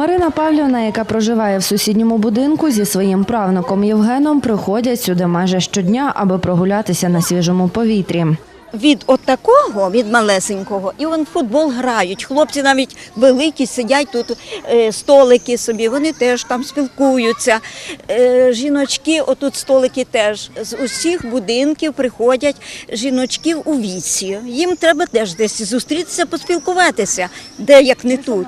Марина Павлівна, яка проживає в сусідньому будинку, зі своїм правнуком Євгеном приходять сюди майже щодня, аби прогулятися на свіжому повітрі. від от такого, від малесенького, і вон футбол грають. Хлопці навіть великі сидять тут, е, столики собі, вони теж там спілкуються. Е, жіночки, отут столики теж з усіх будинків приходять жіночки у віці. Їм треба теж десь зустрітися, поспілкуватися, де як не тут.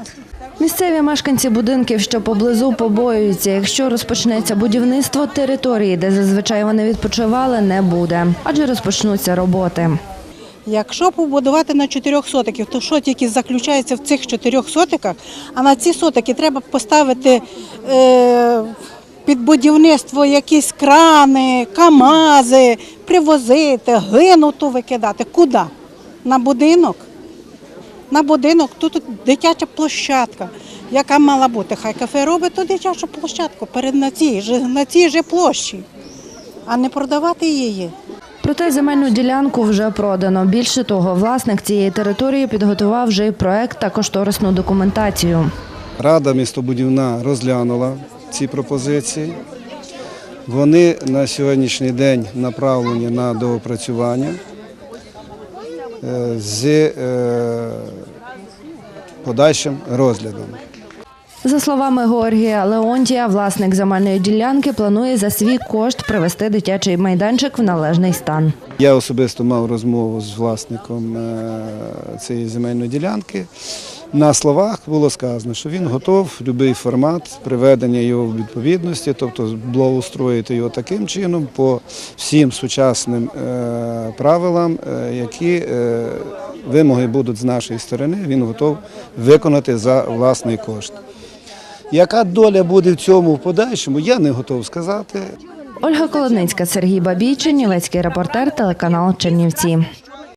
Місцеві мешканці будинків, що поблизу, побоюються, якщо розпочнеться будівництво території, де зазвичай вони відпочивали, не буде, адже розпочнуться роботи. Якщо побудувати на чотирьох сотиків, то що тільки заключається в цих чотирьох сотиках, а на ці сотики треба поставити е, під будівництво якісь крани, камази, привозити, глину ту викидати. Куди? На будинок? На будинок тут дитяча площадка, яка мала бути. Хай кафе робить ту дитячу площадку перед на цій же, на цій же площі, а не продавати її. Проте земельну ділянку вже продано. Більше того, власник цієї території підготував вже й проект та кошторисну документацію. Рада містобудівна розглянула ці пропозиції. Вони на сьогоднішній день направлені на доопрацювання з е, подальшим розглядом. За словами Георгія Леонтія, власник земельної ділянки планує за свій кошт привести дитячий майданчик в належний стан. Я особисто мав розмову з власником е, цієї земельної ділянки. На словах було сказано, що він готов будь-який формат приведення його в відповідності, тобто благоустроїти його таким чином по всім сучасним е, правилам, е, які е, вимоги будуть з нашої сторони, він готов виконати за власний кошт. Яка доля буде в цьому в подальшому, я не готов сказати. Ольга Колодницька, Сергій Бабій, Чернівецький репортер, телеканал Чернівці.